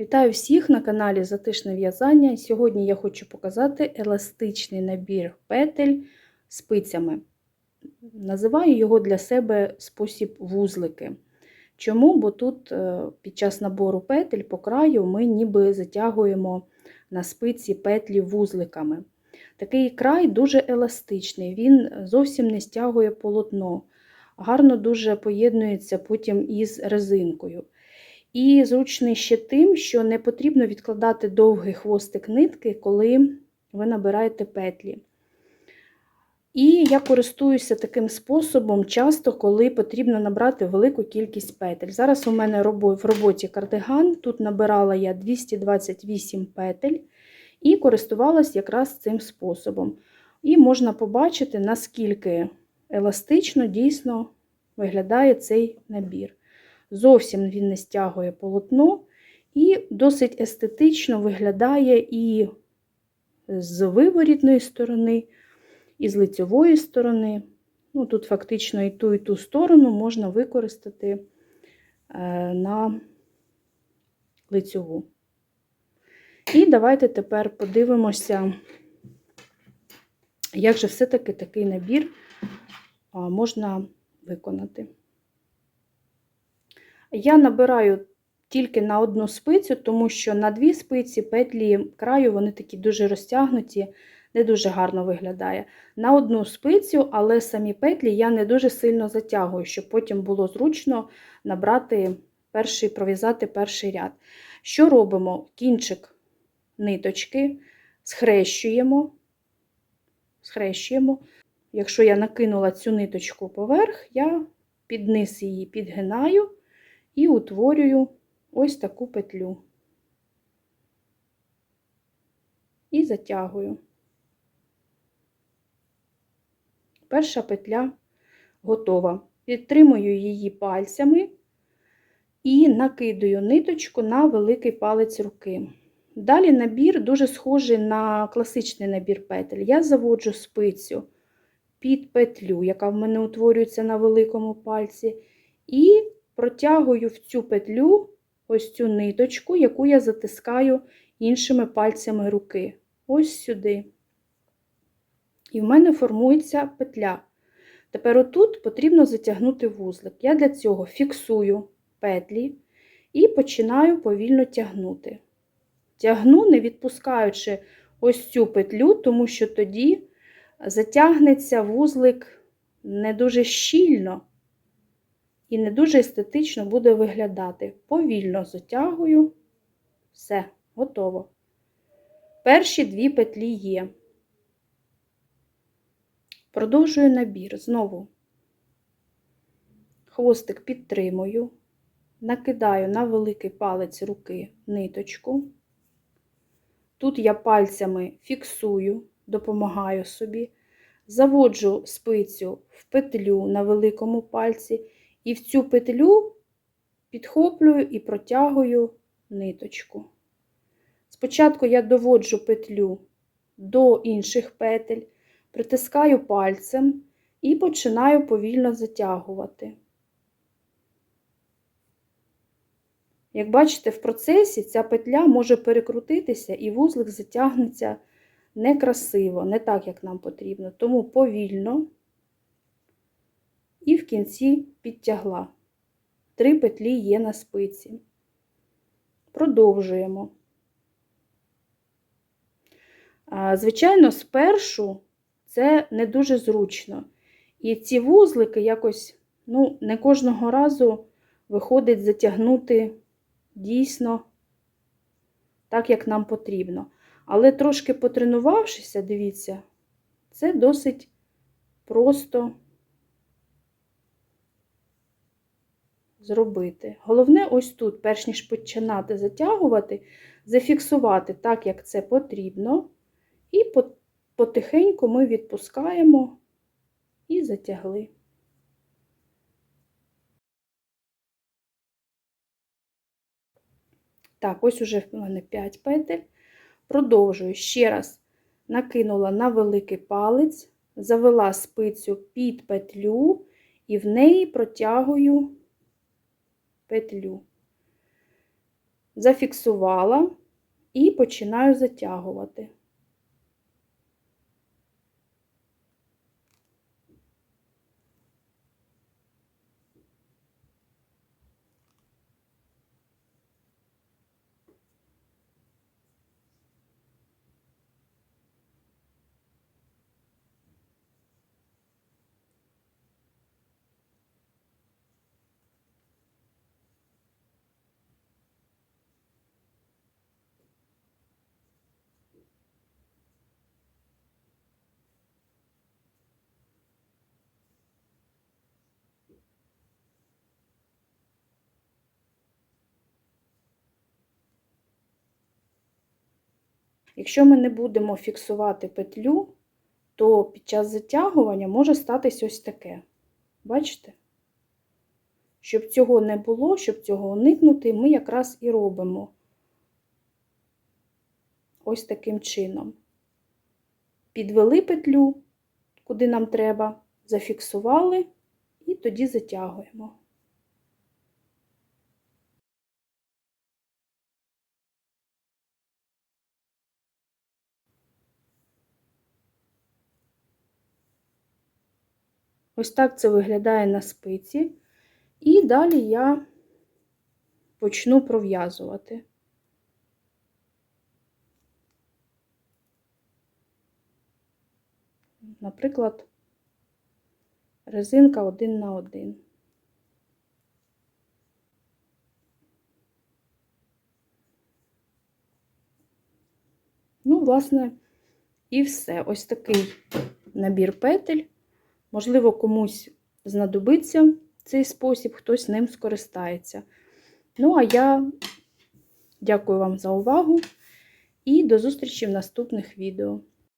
Вітаю всіх на каналі Затишне в'язання. Сьогодні я хочу показати еластичний набір петель спицями. Називаю його для себе спосіб вузлики. Чому? Бо тут е, під час набору петель по краю ми ніби затягуємо на спиці петлі вузликами. Такий край дуже еластичний, він зовсім не стягує полотно, гарно дуже поєднується потім із резинкою. І зручний ще тим, що не потрібно відкладати довгий хвостик нитки, коли ви набираєте петлі. І я користуюся таким способом часто, коли потрібно набрати велику кількість петель. Зараз у мене в роботі кардиган, тут набирала я 228 петель і користувалась якраз цим способом. І можна побачити, наскільки еластично дійсно виглядає цей набір. Зовсім він не стягує полотно і досить естетично виглядає і з виворітної сторони, і з лицьової сторони. Ну, Тут фактично і ту, і ту сторону можна використати е, на лицьову. І давайте тепер подивимося, як же все-таки такий набір можна виконати. Я набираю тільки на одну спицю, тому що на дві спиці петлі краю вони такі дуже розтягнуті, не дуже гарно виглядає. На одну спицю, але самі петлі я не дуже сильно затягую, щоб потім було зручно набрати перший, пров'язати перший ряд. Що робимо? Кінчик ниточки схрещуємо, схрещуємо. Якщо я накинула цю ниточку поверх, я під низ її підгинаю і утворюю ось таку петлю. І затягую. Перша петля готова. Підтримую її пальцями і накидаю ниточку на великий палець руки. Далі набір дуже схожий на класичний набір петель. Я заводжу спицю під петлю, яка в мене утворюється на великому пальці, і протягую в цю петлю ось цю ниточку, яку я затискаю іншими пальцями руки. Ось сюди. І в мене формується петля. Тепер отут потрібно затягнути вузлик. Я для цього фіксую петлі і починаю повільно тягнути. Тягну, не відпускаючи ось цю петлю, тому що тоді затягнеться вузлик не дуже щільно і не дуже естетично буде виглядати. Повільно затягую, все, готово. Перші дві петлі є. Продовжую набір. Знову хвостик підтримую, накидаю на великий палець руки ниточку. Тут я пальцями фіксую, допомагаю собі, заводжу спицю в петлю на великому пальці, і в цю петлю підхоплюю і протягую ниточку. Спочатку я доводжу петлю до інших петель, притискаю пальцем і починаю повільно затягувати. Як бачите, в процесі ця петля може перекрутитися і вузлик затягнеться некрасиво, не так, як нам потрібно. Тому повільно і в кінці підтягла. Три петлі є на спиці. Продовжуємо. Звичайно, спершу це не дуже зручно. І ці вузлики якось ну, не кожного разу виходить затягнути дійсно так, як нам потрібно. Але трошки потренувавшися, дивіться, це досить просто зробити. Головне, ось тут, перш ніж починати затягувати, зафіксувати так, як це потрібно, і потихеньку ми відпускаємо і затягли. Так, ось уже в мене 5 петель. Продовжую ще раз накинула на великий палець, завела спицю під петлю і в неї протягую петлю. зафіксувала і починаю затягувати. Якщо ми не будемо фіксувати петлю, то під час затягування може статись ось таке. Бачите? Щоб цього не було, щоб цього уникнути, ми якраз і робимо ось таким чином. Підвели петлю, куди нам треба, зафіксували і тоді затягуємо. Ось так це виглядає на спиці. І далі я почну пров'язувати. Наприклад, резинка один на один. Ну, власне, і все. Ось такий набір петель. Можливо, комусь знадобиться цей спосіб, хтось ним скористається. Ну, а я дякую вам за увагу і до зустрічі в наступних відео.